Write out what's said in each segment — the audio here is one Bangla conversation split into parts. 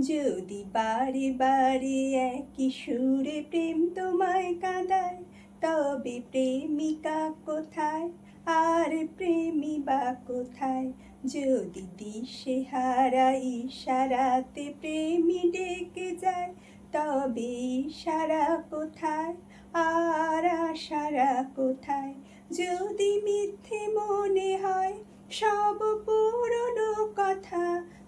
যদি বারে বারে একই সুরে প্রেম তোমায় কাঁদায়, তবে প্রেমিকা কোথায়? আর প্রেমী বা কোথায়? যদি দিশে হারা ইশারাতে প্রেমী ডেকে যায়, তবে ইশারা কোথায়? আর আশারা কোথায়? যদি মিথ্যে মনে হয়, সব পুরনো কথা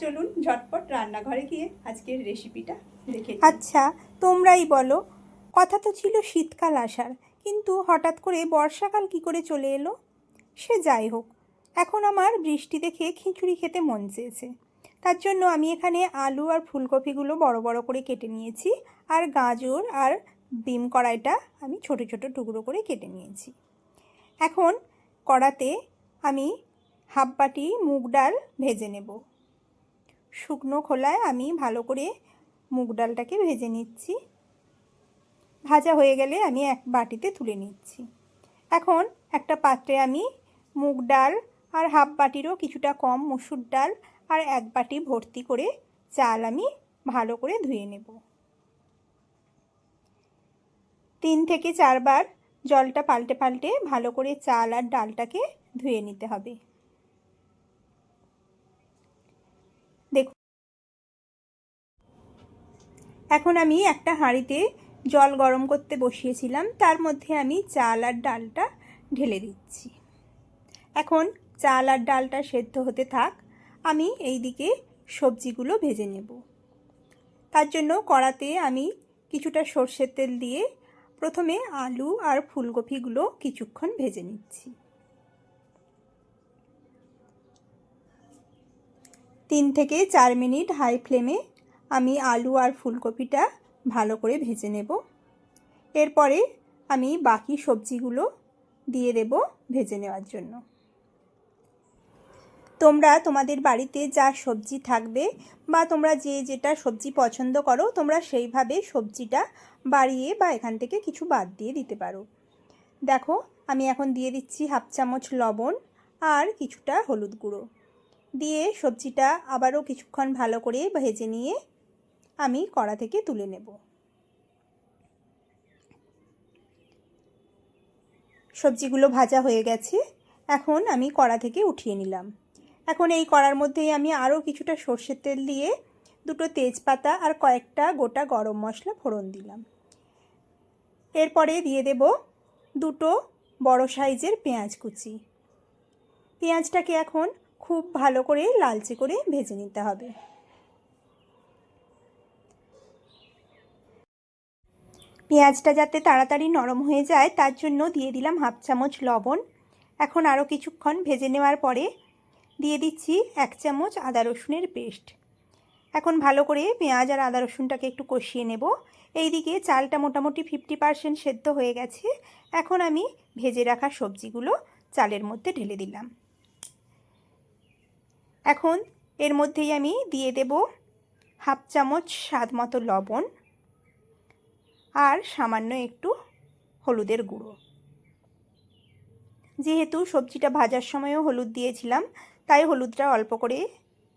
চলুন ঝটপট রান্নাঘরে গিয়ে আজকের রেসিপিটা দেখে আচ্ছা তোমরাই বলো। কথা তো ছিল শীতকাল আসার, কিন্তু হঠাৎ করে বর্ষাকাল কি করে চলে এলো? সে যাই হোক, এখন আমার বৃষ্টি দেখে খিচুড়ি খেতে মন চেয়েছে। তার জন্য আমি এখানে আলু আর ফুলকপিগুলো বড় বড় করে কেটে নিয়েছি, আর গাজর আর বিম কড়াইটা আমি ছোট ছোট টুকরো করে কেটে নিয়েছি। এখন কড়াতে আমি হাফ বাটি মুগ ডাল ভেজে নেব। শুকনো খোলায় আমি ভালো করে মুগ ডালটাকে ভেজে নিচ্ছি। ভাজা হয়ে গেলে আমি এক বাটিতে তুলে নিচ্ছি। এখন একটা পাত্রে আমি মুগ ডাল আর হাফ বাটিরও কিছুটা কম মসুর ডাল আর এক বাটি ভর্তি করে চাল আমি ভালো করে ধুয়ে নেব। তিন থেকে চারবার জলটা পাল্টে পাল্টে ভালো করে চাল আর ডালটাকে ধুয়ে নিতে হবে। এখন আমি একটা হাঁড়িতে জল গরম করতে বসিয়েছিলাম, তার মধ্যে আমি চাল আর ডালটা ঢেলে দিচ্ছি। এখন চাল আর ডালটা সেদ্ধ হতে থাক, আমি এই দিকে সবজিগুলো ভেজে নেব। তার জন্য কড়াতে আমি কিছুটা সর্ষের তেল দিয়ে প্রথমে আলু আর ফুলকপিগুলো কিছুক্ষণ ভেজে নিচ্ছি। তিন থেকে চার মিনিট হাই ফ্লেমে আমি আলু আর ফুলকপিটা ভালো করে ভেজে নেব। এরপরে আমি বাকি সবজিগুলো দিয়ে দেব ভেজে নেওয়ার জন্য। তোমরা তোমাদের বাড়িতে যা সবজি থাকবে বা তোমরা যে যেটা সবজি পছন্দ করো, তোমরা সেইভাবে সবজিটা বাড়িয়ে বা এখান থেকে কিছু বাদ দিয়ে দিতে পারো। দেখো, আমি এখন দিয়ে দিচ্ছি হাফ চামচ লবণ আর কিছুটা হলুদ গুঁড়ো। দিয়ে সবজিটা আবারও কিছুক্ষণ ভালো করে ভেজে নিয়ে আমি কড়া থেকে তুলে নেব। সবজিগুলো ভাজা হয়ে গেছে, এখন আমি কড়া থেকে উঠিয়ে নিলাম। এখন এই কড়ার মধ্যেই আমি আরও কিছুটা সর্ষের তেল দিয়ে দুটো তেজপাতা আর কয়েকটা গোটা গরম মশলা ফোড়ন দিলাম। এরপরে দিয়ে দেব দুটো বড় সাইজের পেঁয়াজ কুচি। পেঁয়াজটাকে এখন খুব ভালো করে লালচে করে ভেজে নিতে হবে। পেঁয়াজটা যাতে তাড়াতাড়ি নরম হয়ে যায়, তার জন্য দিয়ে দিলাম হাফ চামচ লবণ। এখন আরও কিছুক্ষণ ভেজে নেওয়ার পরে দিয়ে দিচ্ছি এক চামচ আদা রসুনের পেস্ট। এখন ভালো করে পেঁয়াজ আর আদা রসুনটাকে একটু কষিয়ে নেব। এইদিকে চালটা মোটামুটি ফিফটি পারসেন্ট সেদ্ধ হয়ে গেছে। এখন আমি ভেজে রাখা সবজিগুলো চালের মধ্যে ঢেলে দিলাম। এখন এর মধ্যেই আমি দিয়ে দেব হাফ চামচ স্বাদ মতো লবণ। আর সামান্য একটু হলুদের গুঁড়ো। যেহেতু সবজিটা ভাজার সময়ও হলুদ দিয়েছিলাম, তাই হলুদটা অল্প করে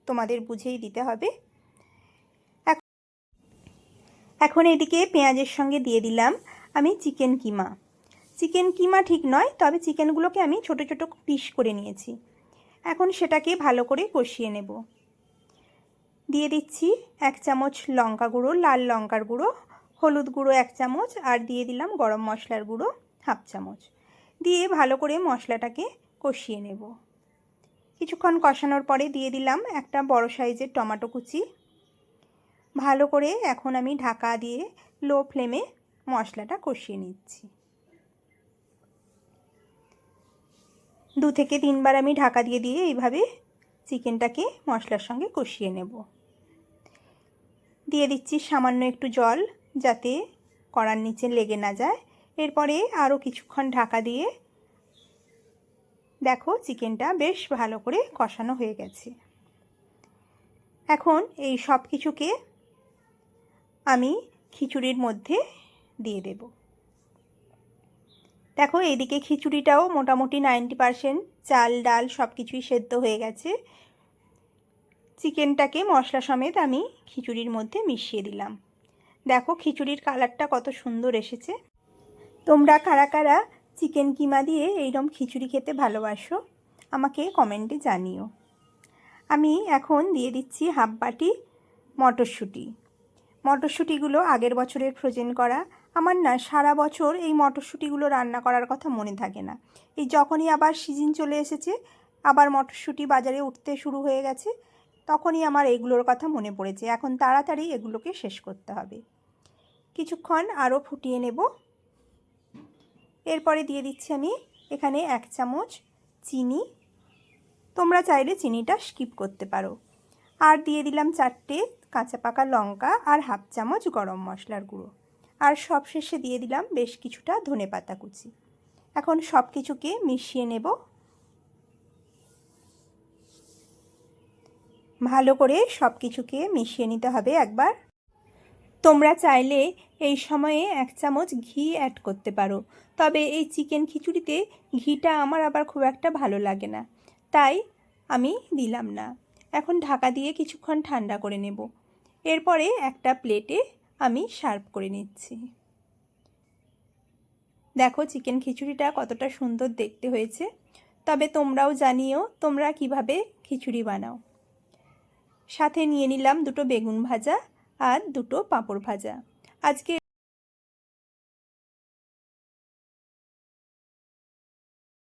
তোমাদের বুঝেই দিতে হবে। এখন এদিকে পেঁয়াজের সঙ্গে দিয়ে দিলাম আমি চিকেন কিমা। চিকেন কিমা ঠিক নয়, তবে চিকেনগুলোকে আমি ছোট ছোট পিস করে নিয়েছি। এখন সেটাকে ভালো করে কষিয়ে নেব। দিয়ে দিচ্ছি এক চামচ লঙ্কা গুঁড়ো, লাল লঙ্কার গুঁড়ো হলুদ গুঁড়ো এক চামচ আর দিয়ে দিলাম গরম মশলার গুঁড়ো হাফ চামচ। দিয়ে ভালো করে মশলাটাকে কষিয়ে নেব। কিছুক্ষণ কষানোর পরে দিয়ে দিলাম একটা বড় সাইজের টমেটো কুচি। ভালো করে এখন আমি ঢাকা দিয়ে লো ফ্লেমে মশলাটা কষিয়ে নিচ্ছি। দু থেকে তিনবার আমি ঢাকা দিয়ে দিয়ে এইভাবে চিকেনটাকে মশলার সঙ্গে কষিয়ে নেব। দিয়ে দিচ্ছি সামান্য একটু জল। যাতে কড়ার নিচে লেগে না যায়। এরপরে আরও কিছুক্ষণ ঢাকা দিয়ে দেখো চিকেনটা বেশ ভালো করে কষানো হয়ে গেছে। এখন এই সব কিছুকে আমি খিচুড়ির মধ্যে দিয়ে দেব। দেখো এইদিকে খিচুড়িটাও মোটামুটি নাইনটি পারসেন্ট চাল, ডাল সব কিছুই সেদ্ধ হয়ে গেছে। চিকেনটাকে মশলা সমেত আমি খিচুড়ির মধ্যে মিশিয়ে দিলাম। দেখো খিচুড়ির কালারটা কত সুন্দর এসেছে। তোমরা কারা কারা চিকেন কিমা দিয়ে এইরকম খিচুড়ি খেতে ভালোবাসো, আমাকে কমেন্টে জানিও। আমি এখন দিয়ে দিচ্ছি হাফ বাটি মটরশুঁটি। মটরশুঁটিগুলো আগের বছরের ফ্রোজেন করা। আমার না সারা বছর এই মটরশুঁটিগুলো রান্না করার কথা মনে থাকে না। এই যখনই আবার সিজন চলে এসেছে, আবার মটরশুঁটি বাজারে উঠতে শুরু হয়ে গেছে তখনই আমার এগুলোর কথা মনে পড়েছে এখন তাড়াতাড়ি এগুলোকে শেষ করতে হবে। কিছুক্ষণ আরও ফুটিয়ে নেব। এরপরে দিয়ে দিচ্ছি আমি এখানে এক চামচ চিনি। তোমরা চাইলে চিনিটা স্কিপ করতে পারো। আর দিয়ে দিলাম চারটে কাঁচা পাকা লঙ্কা আর হাফ চামচ গরম মশলার গুঁড়ো। আর সবশেষে দিয়ে দিলাম বেশ কিছুটা ধনে পাতা কুচি। এখন সব কিছুকে মিশিয়ে নেব। ভালো করে সব কিছুকে মিশিয়ে নিতে হবে একবার। তোমরা চাইলে এই সময়ে এক চামচ ঘি অ্যাড করতে পারো। তবে এই চিকেন খিচুড়িতে ঘিটা আমার আবার খুব একটা ভালো লাগে না। তাই আমি দিলাম না। এখন ঢাকা দিয়ে কিছুক্ষণ ঠান্ডা করে নেব। এরপরে একটা প্লেটে আমি সার্ভ করে নিচ্ছি। দেখো চিকেন খিচুড়িটা কতটা সুন্দর দেখতে হয়েছে। তবে তোমরাও জানিও তোমরা কীভাবে খিচুড়ি বানাও। সাথে নিয়ে নিলাম দুটো বেগুন ভাজা আর দুটো পাঁপড় ভাজা। আজকে